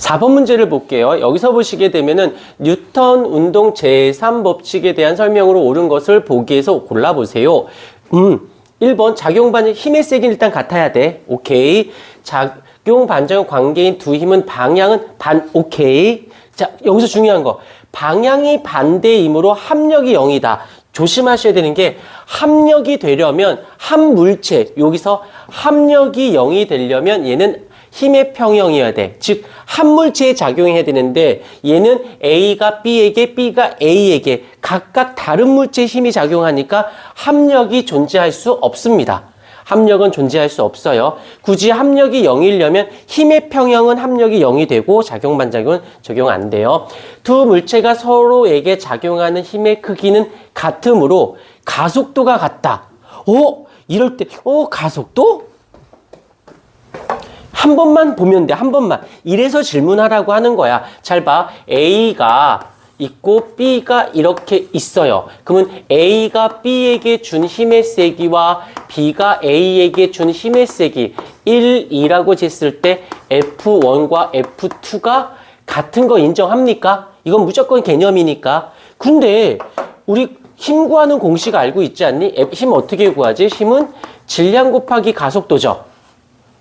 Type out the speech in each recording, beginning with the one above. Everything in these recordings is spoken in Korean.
4번 문제를 볼게요. 여기서 보시게 되면은 뉴턴 운동 제3법칙에 대한 설명으로 옳은 것을 보기에서 골라보세요. 음, 1번 작용 반응 힘의 세기는 일단 같아야 돼. 오케이. 작용 반작용 관계인 두 힘은 방향은 반 오케이. 자, 여기서 중요한 거. 방향이 반대이므로 합력이 0이다. 조심하셔야 되는 게 합력이 되려면 한 물체 여기서 합력이 0이 되려면 얘는 힘의 평형이어야 돼. 즉, 한 물체에 작용해야 되는데 얘는 A가 B에게, B가 A에게 각각 다른 물체의 힘이 작용하니까 합력이 존재할 수 없습니다. 합력은 존재할 수 없어요. 굳이 합력이 0이려면 힘의 평형은 합력이 0이 되고 작용 반작용은 적용 안 돼요. 두 물체가 서로에게 작용하는 힘의 크기는 같으므로 가속도가 같다. 어? 이럴 때, 어, 가속도? 한 번만 보면 돼. 한 번만. 이래서 질문하라고 하는 거야. 잘 봐. A가 있고 B가 이렇게 있어요. 그러면 A가 B에게 준 힘의 세기와 B가 A에게 준 힘의 세기 1, 2라고 쟀을 때 F1과 F2가 같은 거 인정합니까? 이건 무조건 개념이니까. 근데 우리 힘 구하는 공식 알고 있지 않니? 힘 어떻게 구하지? 힘은 질량 곱하기 가속도죠.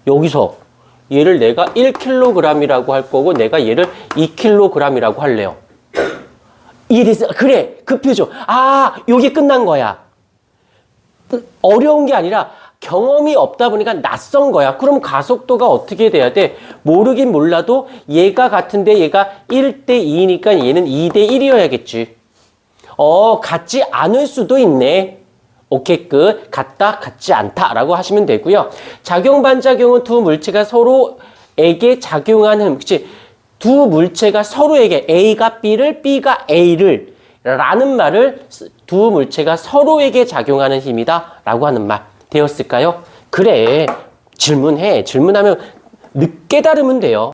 여기서 얘를 내가 1kg이라고 할 거고 내가 얘를 2kg이라고 할래요. 이해됐어? 그래 그 표정. 아 요게 끝난 거야. 어려운 게 아니라 경험이 없다 보니까 낯선 거야. 그럼 가속도가 어떻게 돼야 돼? 모르긴 몰라도 얘가 같은데 얘가 1대 2니까 얘는 2대 1이어야겠지. 어, 같지 않을 수도 있네. 오케이, 끝. 같다, 같지 않다라고 하시면 되고요. 작용, 반작용은 두 물체가 서로에게 작용하는, 그치? 두 물체가 서로에게 A가 B를, B가 A를 라는 말을 쓰- 두 물체가 서로에게 작용하는 힘이다 라고 하는 말 되었을까요? 그래. 질문해. 질문하면 늦게 다르면 돼요.